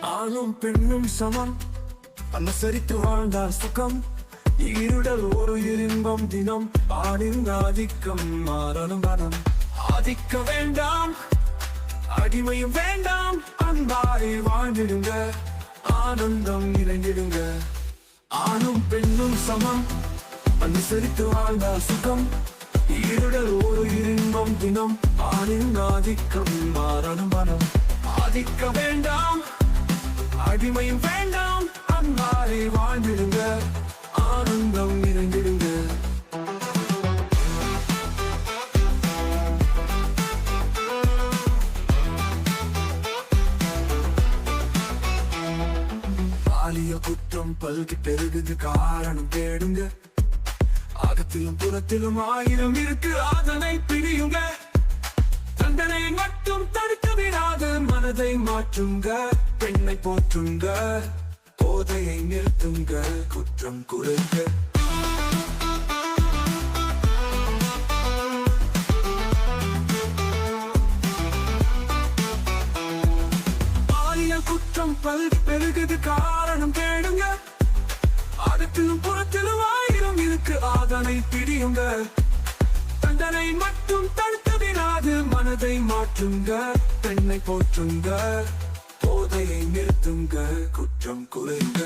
ஆணும் பெண்ணும் சமம். அனுசரித்து வாழ்ந்தால் சுகம். இருடல் ஒரு இன்பம் தினம். ஆணின் ஆதிக்கம் மாறணும் மனம் ஆதிக்க வேண்டாம் அடிமையும் வேண்டாம். அன்பாரி வாழ்ந்திடுங்க ஆனந்தம் நிறைந்திடுங்க. ஆணும் பெண்ணும் சமம். அனுசரித்து வாழ்ந்தால் சுகம். இருடல் ஒரு இன்பம் தினம். ஆணின் ஆதிக்கம் மாறணும் மனம் ஆதிக்க வேண்டாம் அடிமையும் வேண்டாம். அன்பாலே வாழ்ந்திடுங்க. ஆனந்தம் நிறைந்திருங்க பாலிய குற்றம் பல்கி பெருகுது. காரணம் தேடுங்க. அகத்திலும் புறத்திலும் ஆயிரம் இருக்கு. அதனை பிரியுங்க. மாற்றுங்க பெண்ணை போற்றுங்க போதையை நிறுத்துங்க குற்றம் குறைங்க பாலியல் குற்றம் பல் பெருகுது காரணம் தேடுங்க அடுத்திலும் புறத்திலும் ஆயிரம் இருக்கு ஆதனை பிடியுங்க தண்டனை மட்டும் தடுத்து மனதை மாற்றுங்க பெண்ணை போற்றுங்க போதையை நிறுத்துங்க குற்றம் குறைங்க.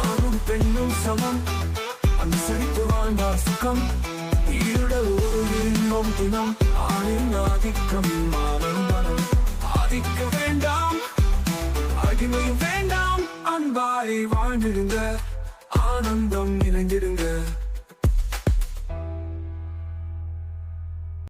ஆணும் பெண்ணும் சமம் அனுசரித்து வாழ்ந்தார் சுகம். ஈருடல் ஒரு இன்பம் தினம் ஆணின் ஆதிக்கம் மாறும் மனம். ஆதிக்க வேண்டாம் அடிமை வேண்டாம் அன்பாய் வாழ்ந்திருங்க ஆனந்தம் இணைந்திருங்க